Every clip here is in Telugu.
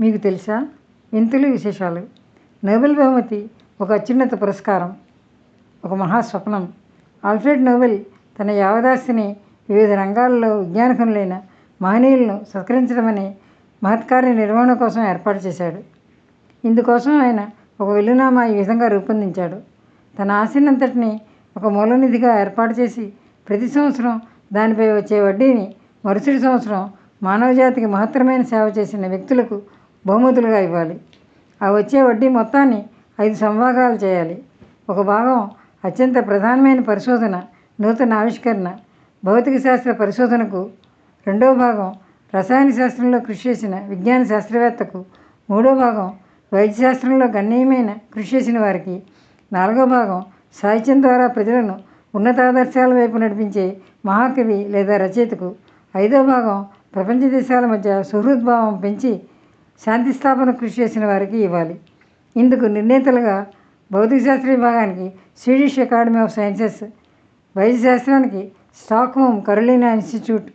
మీకు తెలుసా? వింతలు విశేషాలు. నోబెల్ బహుమతి ఒక అత్యున్నత పురస్కారం ఒక మహాస్వప్నం. ఆల్ఫ్రెడ్ నోబెల్ తన యావదాస్తిని వివిధ రంగాల్లో విజ్ఞానకులైన మహనీయులను సత్కరించడమనే మహత్కార్య నిర్వహణ కోసం ఏర్పాటు చేశాడు. ఇందుకోసం ఆయన ఒక వెలునామా ఈ విధంగా రూపొందించాడు. తన ఆశనంతటిని ఒక మూలనిధిగా ఏర్పాటు చేసి ప్రతి సంవత్సరం దానిపై వచ్చే వడ్డీని మరుసటి సంవత్సరం మానవజాతికి మహత్తరమైన సేవ చేసిన వ్యక్తులకు బహుమతులుగా ఇవ్వాలి. ఆ వచ్చే వడ్డీ మొత్తాన్ని ఐదు సంభాగాలు చేయాలి. ఒక భాగం అత్యంత ప్రధానమైన పరిశోధన నూతన ఆవిష్కరణ భౌతిక శాస్త్ర పరిశోధనకు రెండో భాగం రసాయన శాస్త్రంలో కృషి చేసిన విజ్ఞాన శాస్త్రవేత్తకు మూడో భాగం వైద్య శాస్త్రంలో గణనీయమైన కృషి చేసిన వారికి నాలుగో భాగం సాహిత్యం ద్వారా ప్రజలను ఉన్నతాదర్శాల వైపు నడిపించే మహాకవి లేదా రచయితకు ఐదో భాగం ప్రపంచ దేశాల మధ్య సుహృద్భావం పెంచి శాంతి స్థాపన కృషి చేసిన వారికి ఇవ్వాలి. ఇందుకు నిర్ణేతలుగా భౌతిక శాస్త్ర విభాగానికి స్వీడిష్ అకాడమీ ఆఫ్ సైన్సెస్ వైద్య శాస్త్రానికి స్టాక్హోమ్ కరోలినా ఇన్స్టిట్యూట్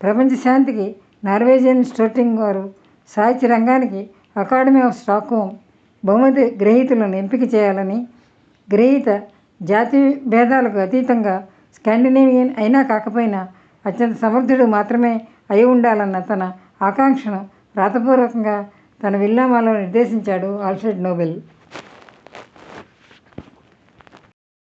ప్రపంచ శాంతికి నార్వేజియన్ స్టోటింగ్ వారు సాహిత్య రంగానికి అకాడమీ ఆఫ్ స్టాక్హోమ్ బహుమతి గ్రహీతులను ఎంపిక చేయాలని గ్రహీత జాతి భేదాలకు అతీతంగా స్కాండినేవియన్ అయినా కాకపోయినా అత్యంత సమర్థుడు మాత్రమే అయి ఉండాలన్న తన ఆకాంక్షను వ్రాతపూర్వకంగా తన విల్నామాలో నిర్దేశించాడు ఆల్ఫ్రెడ్ నోబెల్.